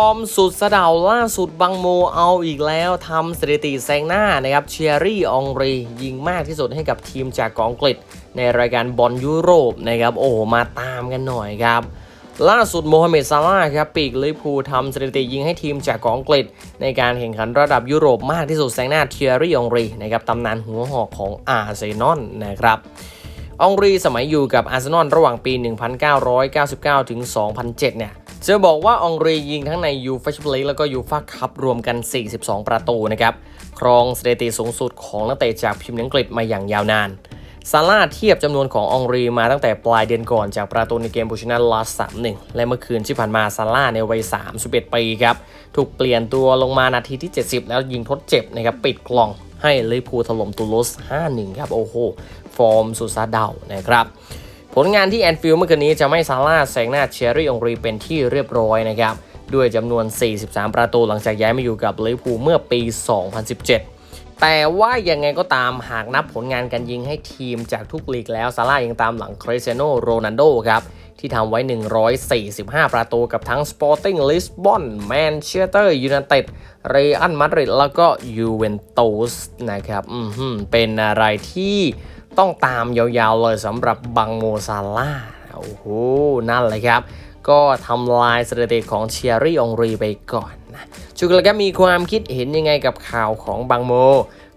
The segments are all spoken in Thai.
อร์มสุดสะดาล่าสุดบังโมเอาอีกแล้วทำสถิติแซงหน้านะครับเชียรี่องรียิงมากที่สุดให้กับทีมจากกองกฤษในรายการบอลยุโรปนะครับโอ้มาตามกันหน่อยครับ ล่าสุดโมฮัมเหม็ดซาลาห์ครับปีกลิพูทำสถิติยิงให้ทีมจากกองกฤษในการแข่งขันระดับยุโรปมากที่สุดแซงหน้าเทียรี่องรีนะครับตำนานหัวหอกของอาร์เซนอลนะครับองรีสมัยอยู่กับอาร์เซนอลระหว่างปี 1999 ถึง 2007 เนี่ย จะบอกว่าองรียิงทั้งในยูฟ่าแชมเปี้ยนลีกแล้วก็ยูฟ่าคัพรวมกัน 42 ประตูนะครับ ครองสถิติสูงสุดของนักเตะจากพรีเมียร์อังกฤษมาอย่างยาวนานซาร่าเทียบจำนวนขององรีมาตั้งแต่ปลายเดือนก่อนจากประตูในเกมบูชนะลาส3-1และเมื่อคืนที่ผ่านมาซาร่าในวัย 31 ปีครับ ถูกเปลี่ยนตัวลงมานาทีที่ 70 แล้วยิงทดเจ็บนะครับปิดกล่องให้ลิเวอร์พูลถล่มตูลูส5-1 ครับ โอ้โห ฟอร์มสุดซาเดานะครับ ผลงานที่แอนฟิลด์เมื่อคืนนี้จะไม่ซาร่าแซงหน้าเชอรี่องรีเป็นที่เรียบร้อยนะครับ ด้วยจำนวน 43 ประตูหลังจากย้ายมาอยู่กับลิเวอร์พูลเมื่อปี 2017 แต่ว่ายังไงก็ตามหากนับผลงานการยิงให้ทีมจากทุกลีกแล้วซาร่ายังตามหลังคริสเตียโนโรนัลโดครับที่ทำไว้ 145 ประตูกับทั้ง Sporting Lisbon Manchester United เรอัลมาดริดแล้วก็ยูเวนตุสนะครับอือหือเป็นอะไรที่ ต้องตามยาวๆเลยสำหรับบังโมซาล่าโอ้โห นั่นเลยครับ ก็ทำลายสถิติของเชียรี่องรีไปก่อนนะชุกแล้วก็มีความคิดเห็นยังไงกับข่าวของบังโม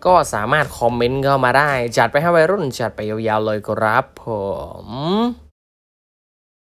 ก็สามารถคอมเมนต์เข้ามาได้ จัดไปให้วัยรุ่นจัดไปยาวๆเลยครับผม